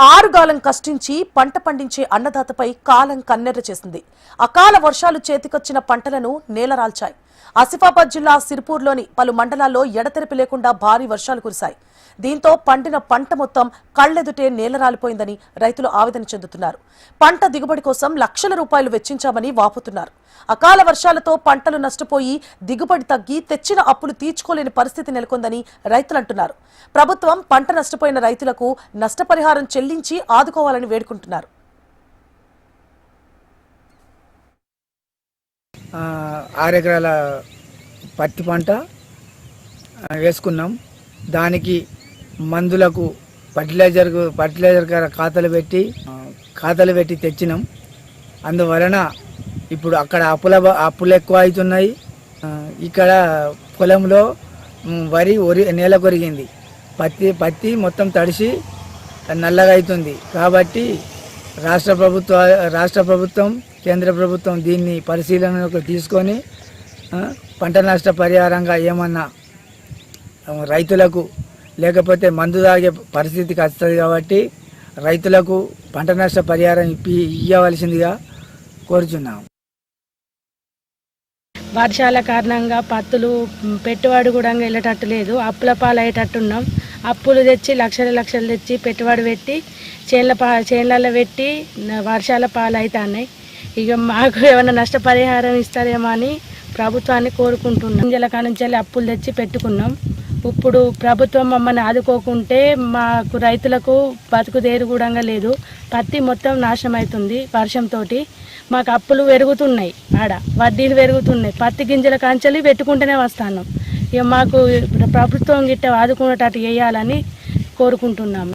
ఆరుగాలం కష్టించి పంట పండించే అన్నదాతపై కాలం కన్నెర్ర చేసింది. అకాల వర్షాలు చేతికొచ్చిన పంటలను నేలరాల్చాయి. ఆసిఫాబాద్ జిల్లా సిర్పూర్లోని పలు మండలాల్లో ఎడతెరిపి లేకుండా భారీ వర్షాలు కురిశాయి. దీంతో పండిన పంట మొత్తం కళ్ళెదుటే నేలరాలిపోయిందని రైతులు ఆవేదన చెందుతున్నారు. పంట దిగుబడి కోసం లక్షల రూపాయలు వెచ్చించామని వాపుతున్నారు. అకాల వర్షాలతో పంటలు నష్టపోయి దిగుబడి తగ్గి తెచ్చిన అప్పులు తీర్చుకోలేని పరిస్థితి నెలకొందని రైతులు అంటున్నారు. ప్రభుత్వం పంట నష్టపోయిన రైతులకు నష్టపరిహారం చెల్లించి ఆదుకోవాలని వేడుకుంటున్నారు. ఆరు ఎకరాల పత్తి పంట వేసుకున్నాం. దానికి మందులకు ఫర్టిలైజర్ ఫర్టిలైజర్ ఖాతాలు పెట్టి ఖాతాలు పెట్టి తెచ్చినాం. అందువలన ఇప్పుడు అక్కడ అప్పుల అప్పులు ఎక్కువ అవుతున్నాయి. ఇక్కడ పొలంలో వరి ఒరి నేల కొరిగింది. పత్తి పత్తి మొత్తం తడిసి నల్లగా అవుతుంది. కాబట్టి రాష్ట్ర ప్రభుత్వ రాష్ట్ర ప్రభుత్వం కేంద్ర ప్రభుత్వం దీన్ని పరిశీలనలోకి తీసుకొని పంట నష్ట పరిహారంగా ఏమన్నా రైతులకు లేకపోతే మందు తాగే పరిస్థితికి వస్తుంది కాబట్టి రైతులకు పంట నష్ట పరిహారం ఇప్పి ఇవ్వవలసిందిగా కోరుచున్నాం వర్షాల కారణంగా పత్తులు పెట్టుబడి కూడా వెళ్ళేటట్టు లేదు. అప్పుల పాలయ్యేటట్టున్నాం. అప్పులు తెచ్చి లక్షల లక్షలు తెచ్చి పెట్టుబడి పెట్టి చేన్ల పా చేన్లలో పెట్టి వర్షాల పాలవుతున్నాయి ఇక మాకు ఏమైనా నష్టపరిహారం ఇస్తారేమో అని ప్రభుత్వాన్ని కోరుకుంటున్నాం. గింజల కానుంచి అప్పులు తెచ్చి పెట్టుకున్నాం. ఇప్పుడు ప్రభుత్వం మమ్మల్ని ఆదుకోకుంటే మాకు రైతులకు బతుకుదేరు కూడా లేదు. పత్తి మొత్తం నాశనం అవుతుంది వర్షంతో మాకు అప్పులు పెరుగుతున్నాయి ఆడ వడ్డీలు పెరుగుతున్నాయి. పత్తి గింజల కంచెలు పెట్టుకుంటూనే వస్తాను ఇక మాకు ప్రభుత్వం గిట్ట ఆదుకునేటట్టు చేయాలని కోరుకుంటున్నాము.